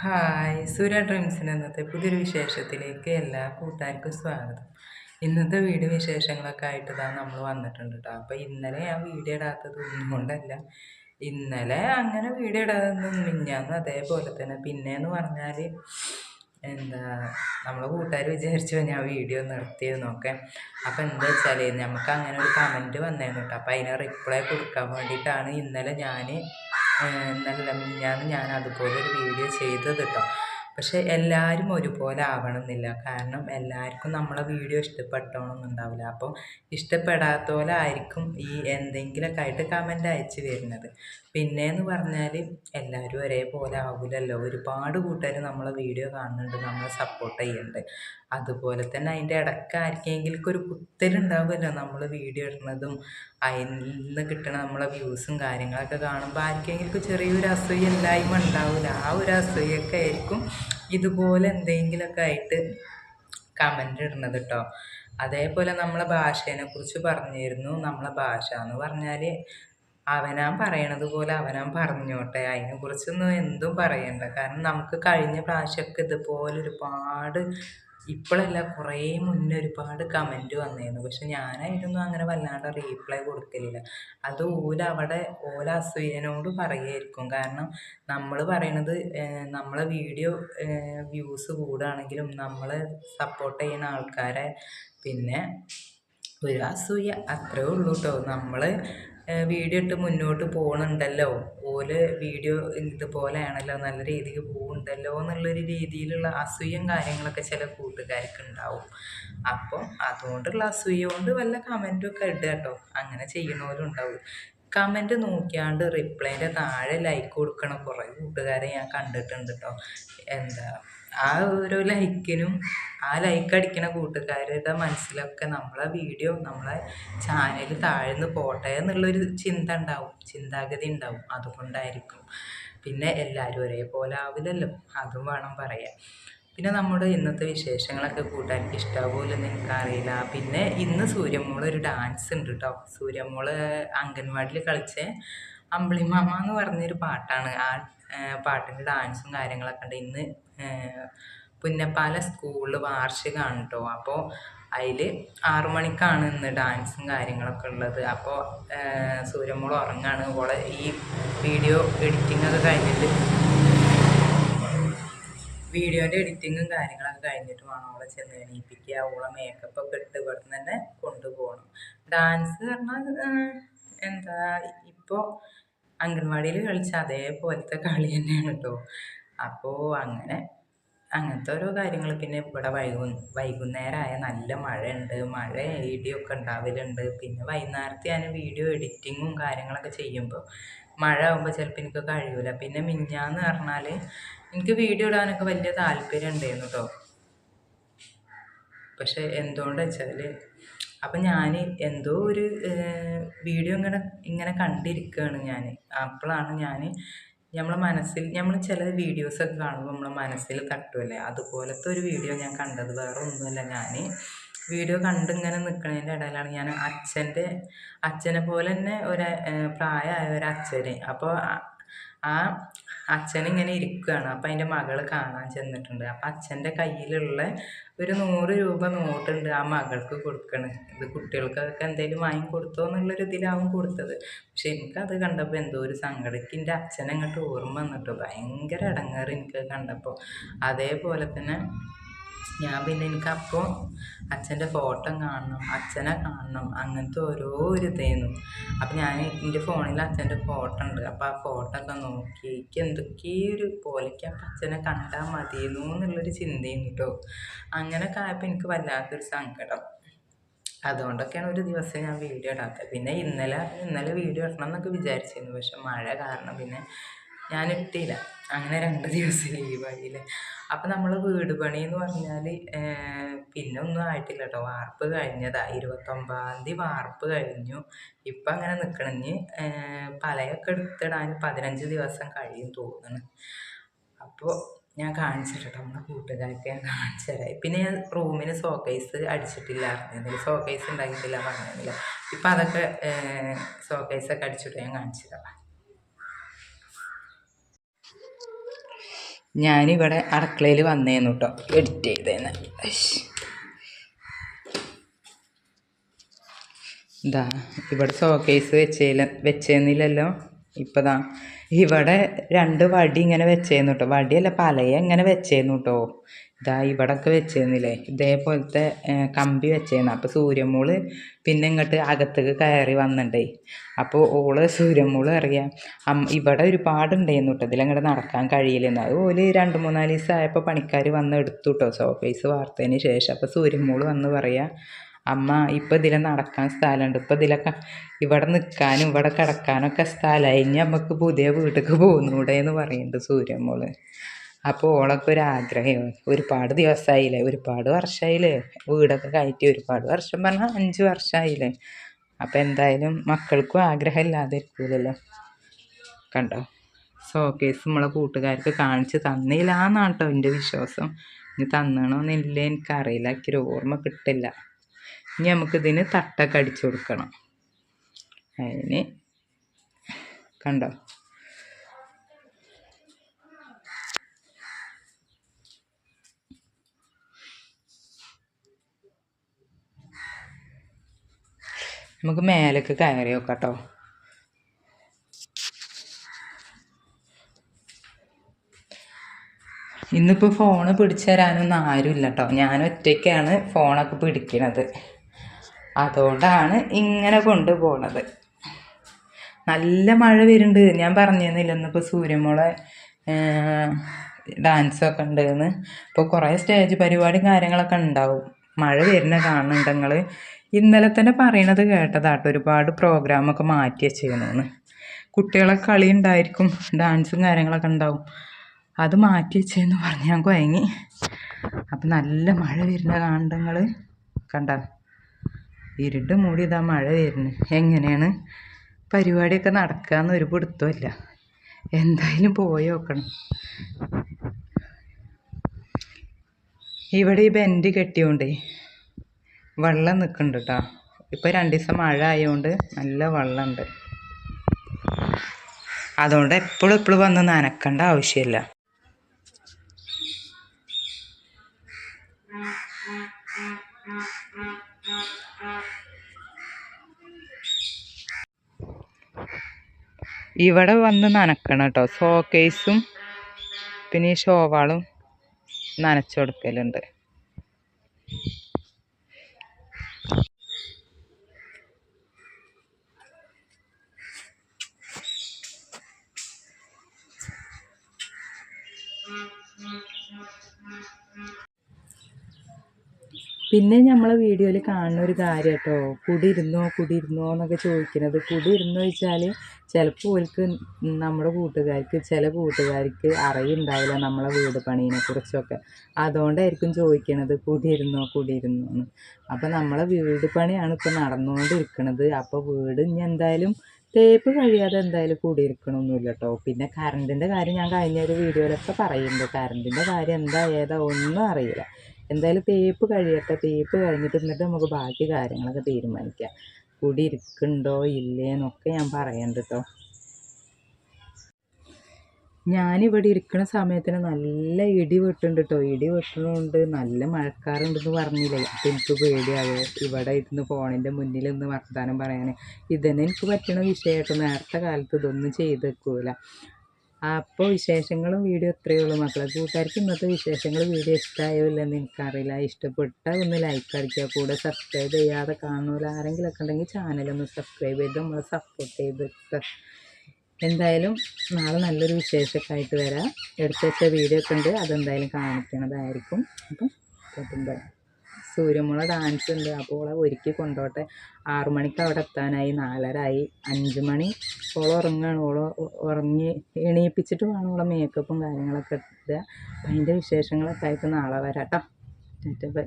Hi സൂര്യ ഡ്രീംസിന് ഇന്നത്തെ പുതിയൊരു വിശേഷത്തിലേക്ക് എല്ലാ കൂട്ടുകാർക്കും സ്വാഗതം. ഇന്നത്തെ വീട് വിശേഷങ്ങളൊക്കെ ആയിട്ട് നമ്മൾ വന്നിട്ടുണ്ട് കേട്ടോ അപ്പോൾ ഇന്നലെ ഞാൻ വീഡിയോ ഇടാത്തത് കൊണ്ടല്ല. ഇന്നലെ അങ്ങനെ വീഡിയോ ഇടാതൊന്നും മിഞ്ഞാന്ന് അതേപോലെ തന്നെ. പിന്നെയെന്ന് പറഞ്ഞാൽ എന്താ നമ്മളെ കൂട്ടുകാർ വിചാരിച്ചു ഞാൻ വീഡിയോ നിർത്തിയെന്നൊക്കെ അപ്പോൾ എന്താ വെച്ചാൽ നമുക്ക് അങ്ങനെ ഒരു കമന്റ് വന്നായിരുന്നു കേട്ടോ അപ്പോൾ അതിന് റിപ്ലൈ കൊടുക്കാൻ വേണ്ടിയിട്ടാണ് ഇന്നലെ ഞാൻ ഇന്നലെ മിനിഞ്ഞാന്ന് ഞാൻ അതുപോലെ ഒരു വീഡിയോ ചെയ്തത് കേട്ടോ പക്ഷെ എല്ലാവരും ഒരുപോലെ ആവണമെന്നില്ല. കാരണം എല്ലാവർക്കും നമ്മളെ വീഡിയോ ഇഷ്ടപ്പെട്ടോണമെന്നുണ്ടാവില്ല അപ്പോൾ ആയിരിക്കും ഈ എന്തെങ്കിലുമൊക്കെ ആയിട്ട് കമന്റ് അയച്ചു വരുന്നത്. പിന്നെയെന്ന് പറഞ്ഞാൽ എല്ലാവരും ഒരേപോലെ ആവില്ലല്ലോ ഒരുപാട് കൂട്ടുകാർ നമ്മളെ വീഡിയോ കാണുന്നുണ്ട് നമ്മളെ സപ്പോർട്ട് ചെയ്യുന്നുണ്ട് അതുപോലെ തന്നെ അതിന്റെ ഇടയ്ക്ക് ആർക്കെങ്കിലും ഒരു കുത്തലുണ്ടാവുമല്ലോ നമ്മൾ വീഡിയോ ഇടുന്നതും അതിൽ നിന്ന് കിട്ടണ നമ്മളെ വ്യൂസും കാര്യങ്ങളൊക്കെ കാണുമ്പോൾ ആർക്കെങ്കിലും ചെറിയൊരു അസൂയ ഇല്ലായ്മ ഉണ്ടാവില്ല ആ ഒരു അസൂയൊക്കെ ആയിരിക്കും ഇതുപോലെ എന്തെങ്കിലുമൊക്കെ ആയിട്ട് കമന്റ് ഇടുന്നത് കേട്ടോ അതേപോലെ നമ്മളെ ഭാഷേനെ കുറിച്ച് പറഞ്ഞിരുന്നു. നമ്മളെ ഭാഷ എന്ന് പറഞ്ഞാൽ അവനാൻ പറയണത് പോലെ അവനാൻ പറഞ്ഞോട്ടെ. അതിനെക്കുറിച്ചൊന്നും എന്തും പറയണ്ട. കാരണം നമുക്ക് കഴിഞ്ഞ പ്രാവശ്യമൊക്കെ ഇതുപോലെ ഒരുപാട് ഇപ്പോഴല്ല കുറേ മുന്നേ ഒരുപാട് കമന്റ് വന്നിരുന്നു. പക്ഷെ ഞാനായിട്ടൊന്നും അങ്ങനെ വല്ലാണ്ട് റീപ്ലൈ കൊടുക്കലില്ല. അത് ഓല അവിടെ ഓല അസൂയനോട് പറയുമായിരിക്കും കാരണം നമ്മൾ പറയണത് നമ്മളെ വീഡിയോ വ്യൂസ് കൂടുകയാണെങ്കിലും നമ്മൾ സപ്പോർട്ട് ചെയ്യുന്ന ആൾക്കാരെ പിന്നെ ഒരു അസൂയ അത്രേ ഉള്ളൂ കേട്ടോ നമ്മൾ വീഡിയോ ഇട്ട് മുന്നോട്ട് പോകുന്നുണ്ടല്ലോ ഓൽ വീഡിയോ ഇതുപോലെയാണല്ലോ നല്ല രീതിക്ക് പോകുന്നുണ്ടല്ലോ എന്നുള്ളൊരു രീതിയിലുള്ള അസൂയം കാര്യങ്ങളൊക്കെ ചില കൂട്ടുകാർക്ക് ഉണ്ടാവും അപ്പം അതുകൊണ്ടുള്ള അസൂയ കൊണ്ട് വല്ല കമന്റും ഒക്കെ ഇടുക കേട്ടോ. അങ്ങനെ ചെയ്യണവരും ഉണ്ടാവും കമന്റ് നോക്കിയാണ്ട് റിപ്ലൈന്റെ താഴെ ലൈക്ക് കൊടുക്കണ. കുറേ കൂട്ടുകാരെ ഞാൻ കണ്ടിട്ടുണ്ട് കേട്ടോ എന്താ ആ ഓരോ ലൈക്കിനും ആ ലൈക്ക് അടിക്കുന്ന കൂട്ടുകാരുടെ മനസ്സിലൊക്കെ നമ്മളെ വീഡിയോ നമ്മളെ ചാനൽ താഴ്ന്നു പോട്ടെ എന്നുള്ളൊരു ചിന്ത ഉണ്ടാവും ചിന്താഗതി ഉണ്ടാവും. അതുകൊണ്ടായിരിക്കും. പിന്നെ എല്ലാവരും ഒരേപോലെ ആവില്ലല്ലോ. അതും വേണം പറയാൻ. പിന്നെ നമ്മുടെ ഇന്നത്തെ വിശേഷങ്ങളൊക്കെ കൂട്ടാൻ ഇഷ്ടമാവുമല്ലോ എനിക്കറിയില്ല. പിന്നെ ഇന്ന് സൂര്യമോൾ ഒരു ഡാൻസ് ഉണ്ട് കേട്ടോ സൂര്യമോൾ അംഗൻവാടിയിൽ കളിച്ച അമ്പിളിമാമ എന്ന് പറഞ്ഞൊരു പാട്ടാണ്. ആ പാട്ടിന്റെ ഡാൻസും കാര്യങ്ങളൊക്കെ ഉണ്ട്. ഇന്ന് പുന്നപ്പാല സ്കൂളിൽ വാർഷികമാണ് കേട്ടോ അപ്പോൾ അതിൽ ആറു മണിക്കാണ് ഇന്ന് ഡാൻസും കാര്യങ്ങളൊക്കെ ഉള്ളത്. അപ്പോൾ സൂര്യമോൾ ഉറങ്ങാണ്. ഓളെ ഈ വീഡിയോ എഡിറ്റിംഗ് ഒക്കെ കഴിഞ്ഞിട്ട് വീഡിയോന്റെ എഡിറ്റിങ്ങും കാര്യങ്ങളൊക്കെ കഴിഞ്ഞിട്ട് വേണം അവളെ ചെന്ന് എണീപ്പിക്കുക. അവളെ മേക്കപ്പ് ഒക്കെ ഇട്ട് ഇവിടെ നിന്ന് തന്നെ കൊണ്ടുപോകണം. ഡാൻസ് പറഞ്ഞാൽ എന്താ ഇപ്പോൾ അംഗൻവാടിയിൽ കളിച്ച അതേപോലത്തെ കളി തന്നെയാണ് കേട്ടോ. അപ്പോൾ അങ്ങനെ അങ്ങനത്തെ ഓരോ കാര്യങ്ങൾ. പിന്നെ ഇവിടെ വൈകു വൈകുന്നേരമായ നല്ല മഴയുണ്ട്. മഴ ഇടിയൊക്കെ ഉണ്ടാവലുണ്ട്. പിന്നെ വൈകുന്നേരത്തെ ഞാൻ വീഡിയോ എഡിറ്റിങ്ങും കാര്യങ്ങളൊക്കെ ചെയ്യുമ്പോൾ മഴ ആകുമ്പോൾ ചിലപ്പോൾ എനിക്ക് കഴിയൂല. പിന്നെ മിഞ്ഞാന്ന് പറഞ്ഞാൽ എനിക്ക് വീഡിയോ ഇടാനൊക്കെ വലിയ താല്പര്യം ഉണ്ടായിരുന്നു കേട്ടോ പക്ഷെ എന്തുകൊണ്ട് വെച്ചാൽ അപ്പം ഞാൻ എന്തോ ഒരു വീഡിയോ ഇങ്ങനെ ഇങ്ങനെ കണ്ടിരിക്കുകയാണ് ഞാൻ അപ്പോഴാണ് ഞാൻ നമ്മളെ മനസ്സിൽ നമ്മൾ ചില വീഡിയോസ് ഒക്കെ കാണുമ്പോൾ നമ്മളെ മനസ്സിൽ തട്ടുമല്ലേ അതുപോലത്തെ ഒരു വീഡിയോ ഞാൻ കണ്ടത്. വേറെ ഒന്നുമല്ല ഞാൻ വീഡിയോ കണ്ടിങ്ങനെ നിൽക്കുന്നതിന്റെ ഇടയിലാണ് ഞാൻ അച്ഛന്റെ അച്ഛനെ പോലെ തന്നെ ഒരു പ്രായമായ ഒരു അച്ഛനെ. അപ്പോൾ ആ അച്ഛൻ ഇങ്ങനെ ഇരിക്കുകയാണ് അപ്പം അതിന്റെ മകൾ കാണാൻ ചെന്നിട്ടുണ്ട്. അപ്പം അച്ഛന്റെ കയ്യിലുള്ള ഒരു നൂറ് രൂപ നോട്ടുണ്ട് ആ മകൾക്ക് കൊടുക്കണം. ഇത് കുട്ടികൾക്കൊക്കെ എന്തെങ്കിലും വാങ്ങി കൊടുത്തോ എന്നുള്ളൊരു ഇതിലാവും കൊടുത്തത്. പക്ഷെ എനിക്കത് കണ്ടപ്പോൾ എന്തോ ഒരു സങ്കടം എന്റെ അങ്ങോട്ട് ഓർമ്മ വന്നിട്ട്. ഭയങ്കര ഇടങ്ങേറ് എനിക്ക് കണ്ടപ്പോൾ അതേപോലെ തന്നെ ഞാൻ പിന്നെ എനിക്കപ്പോൾ അച്ഛന്റെ ഫോട്ടോ കാണണം അച്ഛനെ കാണണം അങ്ങനത്തെ ഓരോ ഒരു ഇതായിരുന്നു അപ്പം ഞാൻ എന്റെ ഫോണിൽ അച്ഛന്റെ ഫോട്ടോ ഉണ്ട്. അപ്പോൾ ആ ഫോട്ടോ ഒക്കെ നോക്കി എനിക്ക് എന്തൊക്കെയോ ഒരു പോലെയ്ക്ക് അപ്പം അച്ഛനെ കണ്ടാൽ മതിയെന്നു എന്നുള്ളൊരു ചിന്തയും കേട്ടോ അങ്ങനെയൊക്കെ ആയപ്പോൾ എനിക്ക് വല്ലാത്തൊരു സങ്കടം. അതുകൊണ്ടൊക്കെയാണ് ഒരു ദിവസം ഞാൻ വീഡിയോ ഇടാത്തത്. പിന്നെ ഇന്നലെ ഇന്നലെ വീഡിയോ ഇടണം എന്നൊക്കെ വിചാരിച്ചിരുന്നു. പക്ഷെ മഴ കാരണം പിന്നെ ഞാൻ ഇട്ടില്ല. അങ്ങനെ രണ്ട് ദിവസം ലീവായില്ലേ. അപ്പം നമ്മൾ വീട് പണി എന്ന് പറഞ്ഞാൽ പിന്നെ ഒന്നും ആയിട്ടില്ല കേട്ടോ വാർപ്പ് കഴിഞ്ഞതാണ് ഇരുപത്തൊമ്പതാം തീയതി വാർപ്പ് കഴിഞ്ഞു. ഇപ്പം അങ്ങനെ നിൽക്കണമെങ്കിൽ പലയൊക്കെ എടുത്തിടാൻ പതിനഞ്ച് ദിവസം കഴിയും തോന്നുന്നു അപ്പോൾ ഞാൻ കാണിച്ചു നമ്മുടെ കൂട്ടുകാർക്ക് ഞാൻ കാണിച്ചു പിന്നെ ഞാൻ റൂമിന് സോക്കേസ് അടിച്ചിട്ടില്ല അറിഞ്ഞില്ല സോക്കേസ് ഉണ്ടാക്കിയിട്ടില്ല പറഞ്ഞില്ല. ഇപ്പം അതൊക്കെ സോക്കേസൊക്കെ അടിച്ചിട്ട് ഞാൻ കാണിച്ചു തരാം. ഞാനിവിടെ അടുക്കളയിൽ വന്നേന്നു കേട്ടോ എഡിറ്റ് ചെയ്തേന്ന്. ഇതാ ഇവിടെ ഷോക്കേസ് വെച്ചേല വെച്ചേന്നില്ലല്ലോ? ഇപ്പതാ ഇവിടെ രണ്ട് വടി ഇങ്ങനെ വെച്ചേന്നു കേട്ടോ വടിയല്ല പലയെ ഇങ്ങനെ വെച്ചേന്നു കേട്ടോ ഇതാ ഇവിടൊക്കെ വെച്ചിരുന്നില്ലേ ഇതേപോലത്തെ കമ്പി വെച്ചേന്ന്. അപ്പോൾ സൂര്യമോൾ പിന്നെ ഇങ്ങോട്ട് അകത്തേക്ക് കയറി വന്നിട്ടേ അപ്പോൾ ഓൾ സൂര്യമോൾ അറിയാം ഇവിടെ ഒരുപാടുണ്ടായിരുന്നു കേട്ടോ ഇതിലങ്ങോട്ട് നടക്കാൻ കഴിയില്ലെന്ന്. അത് ഓൽ രണ്ട് മൂന്നാൽ ദിവസം ആയപ്പോൾ പണിക്കാർ വന്ന് എടുത്തു കേട്ടോ സോഫേസ് വാർത്തതിന് ശേഷം. അപ്പോൾ സൂര്യമോൾ വന്ന് പറയാം അമ്മ ഇപ്പം ഇതിലെ നടക്കാൻ സ്ഥലമുണ്ട് ഇപ്പം ഇതിലൊക്കെ ഇവിടെ നിൽക്കാനും ഇവിടെ കിടക്കാനൊക്കെ സ്ഥലമായി ഇനി നമുക്ക് പുതിയ വീട്ടിലേക്ക് പോകുന്നൂടെ എന്ന് പറയുന്നുണ്ട് സൂര്യമോൾ. അപ്പോൾ ഓളൊക്കെ ഒരു ആഗ്രഹം ഒരുപാട് ദിവസമായില്ലേ ഒരുപാട് വർഷമായില്ലേ വീടൊക്കെ കയറ്റി ഒരുപാട് വർഷം പറഞ്ഞാൽ അഞ്ച് വർഷമായില്ലേ അപ്പോൾ എന്തായാലും മക്കൾക്കും ആഗ്രഹം ഇല്ലാതെ ഇരിക്കില്ലല്ലോ കണ്ടോ കേസ് നമ്മളെ കൂട്ടുകാർക്ക് കാണിച്ച് തന്നില്ല എന്നാണ് കേട്ടോ എന്റെ വിശ്വാസം. ഇനി തന്നണമെന്നില്ല എനിക്കറിയില്ല. എനിക്കൊരു ഓർമ്മ കിട്ടില്ല. ഇനി നമുക്കിതിന് തട്ടൊക്കെ അടിച്ചു കൊടുക്കണം. അതിന് കണ്ടോ? നമുക്ക് മേലേക്ക് കയറി നോക്കാം കേട്ടോ ഇന്നിപ്പോൾ ഫോണ് പിടിച്ചു തരാനൊന്നും ആരുമില്ല കേട്ടോ ഞാൻ ഒറ്റയ്ക്കാണ് ഫോണൊക്കെ പിടിക്കണത്. അതുകൊണ്ടാണ് ഇങ്ങനെ കൊണ്ടുപോണത്. നല്ല മഴ വരുന്നുണ്ട്. ഞാൻ പറഞ്ഞിരുന്നില്ല ഇന്നിപ്പോൾ സൂര്യമോളെ ഡാൻസൊക്കെ ഉണ്ടെന്ന്. ഇപ്പോൾ കുറേ സ്റ്റേജ് പരിപാടിയും കാര്യങ്ങളൊക്കെ ഉണ്ടാവും. മഴ വരുന്ന കാണുന്നുണ്ട് നിങ്ങൾ ഇന്നലെ തന്നെ പറയണത് കേട്ടതാട്ടോ ഒരുപാട് പ്രോഗ്രാമൊക്കെ മാറ്റി വെച്ചിരുന്നു കുട്ടികളെ കളി ഉണ്ടായിരിക്കും ഡാൻസും കാര്യങ്ങളൊക്കെ ഉണ്ടാവും. അത് മാറ്റി വെച്ചതെന്ന് പറഞ്ഞ് ഞാൻ കുഴങ്ങി അപ്പം നല്ല മഴ വരുന്ന കാണ്ടങ്ങൾ കണ്ട? ഇരുട്ട് മൂടി ഇതാ മഴ വരുന്നത് എങ്ങനെയാണ്? പരിപാടിയൊക്കെ നടക്കാന്ന് ഒരു പിടുത്തമില്ല എന്തായാലും പോയി നോക്കണം. ഇവിടെ ഈ ബെൻഡ് കെട്ടിയോണ്ടേ വെള്ളം നിൽക്കുന്നുണ്ട് കേട്ടോ ഇപ്പോൾ രണ്ട് ദിവസം മഴ ആയതുകൊണ്ട് നല്ല വെള്ളമുണ്ട് അതുകൊണ്ട് എപ്പോഴും എപ്പോഴും വന്ന് നനക്കേണ്ട ആവശ്യമില്ല ഇവിടെ വന്ന് നനക്കണം കേട്ടോ സോക്കേസും പിന്നെ ഈ ഷോവാളും നനച്ചു കൊടുക്കലുണ്ട് പിന്നെ നമ്മൾ വീഡിയോയിൽ കാണുന്ന ഒരു കാര്യം കേട്ടോ കുടിയിരുന്നോ കുടിയിരുന്നോ കുടി എന്നൊക്കെ ചോദിക്കുന്നത് കുടി വെച്ചാൽ ചിലപ്പോൾ ഓൽക്ക് നമ്മുടെ കൂട്ടുകാർക്ക് ചില കൂട്ടുകാർക്ക് അറിയുണ്ടാവില്ല നമ്മളെ വീട് പണീനെ കുറിച്ചൊക്കെ. അതുകൊണ്ടായിരിക്കും ചോദിക്കണത് കുടിയിരുന്നോ കുടിയിരുന്നോ എന്ന്. അപ്പോൾ നമ്മളെ വീട് പണിയാണ് ഇപ്പോൾ നടന്നുകൊണ്ടിരിക്കുന്നത് അപ്പോൾ വീട് ഇനി എന്തായാലും തേപ്പ് കഴിയാതെ എന്തായാലും കൂടിയിരിക്കണമൊന്നുമില്ല കേട്ടോ പിന്നെ കറണ്ടിന്റെ കാര്യം ഞാൻ കഴിഞ്ഞ ഒരു വീഡിയോയിലൊക്കെ പറയുന്നുണ്ട്. കറണ്ടിന്റെ കാര്യം എന്താ ഏതാ ഒന്നും അറിയില്ല. എന്തായാലും തേപ്പ് കഴിയട്ടെ തേപ്പ് കഴിഞ്ഞിട്ട് എന്നിട്ട് നമുക്ക് ബാക്കി കാര്യങ്ങളൊക്കെ തീരുമാനിക്കാം. കുടി ഇരിക്കുന്നുണ്ടോ ഇല്ലേന്നൊക്കെ ഞാൻ പറയണ്ട കേട്ടോ ഞാനിവിടെ ഇരിക്കുന്ന സമയത്തിന് നല്ല ഇടി വെട്ടുണ്ട് കേട്ടോ ഇടി വെട്ടുന്നുണ്ട് നല്ല മഴക്കാറുണ്ടെന്ന് പറഞ്ഞില്ലേ. അപ്പം എനിക്ക് പേടിയാവോ. ഇവിടെ ഇരുന്ന് ഫോണിന്റെ മുന്നിൽ നിന്ന് വർത്തമാനം പറയാൻ ഇതന്നെ എനിക്ക് പറ്റുന്ന വിഷയമായിട്ട് നേരത്തെ കാലത്ത് ഇതൊന്നും ചെയ്ത് വെക്കൂല അപ്പോൾ വിശേഷങ്ങളും വീഡിയോ ഇത്രയേ ഉള്ളൂ. മക്കളെ കൂട്ടുകാർക്ക് ഇന്നത്തെ വിശേഷങ്ങൾ വീഡിയോ ഇഷ്ടമായോ ഇല്ലെന്ന് എനിക്കറിയില്ല. ഇഷ്ടപ്പെട്ടാൽ ഒന്ന് ലൈക്ക് അടിക്കുക. കൂടെ സബ്സ്ക്രൈബ് ചെയ്യാതെ കാണുന്നില്ല ആരെങ്കിലുമൊക്കെ ഉണ്ടെങ്കിൽ ചാനലൊന്ന് സബ്സ്ക്രൈബ് ചെയ്ത് നമ്മളെ സപ്പോർട്ട് ചെയ്ത് എന്തായാലും നാളെ നല്ലൊരു വിശേഷമൊക്കെ ആയിട്ട് വരാം എടുത്ത് വീഡിയോ ഒക്കെ ഉണ്ട്. അതെന്തായാലും കാണിക്കണതായിരിക്കും. അപ്പം സൂര്യമുള ഡാൻസ് ഉണ്ട്. അപ്പോൾ ഓളെ ഒരുക്കി കൊണ്ടോട്ടെ. ആറു മണിക്ക് അവിടെ എത്താനായി. നാലരായി. അഞ്ച് മണി. ഓൾ ഉറങ്ങുകയാണ് ഓൾ ഉറങ്ങി എണീപ്പിച്ചിട്ട് വേണം ഓളെ മേക്കപ്പും കാര്യങ്ങളൊക്കെ ഇടുക. അതിന്റെ വിശേഷങ്ങളൊക്കെ ആയിട്ട് നാളെ വരാം കേട്ടോ ബൈ.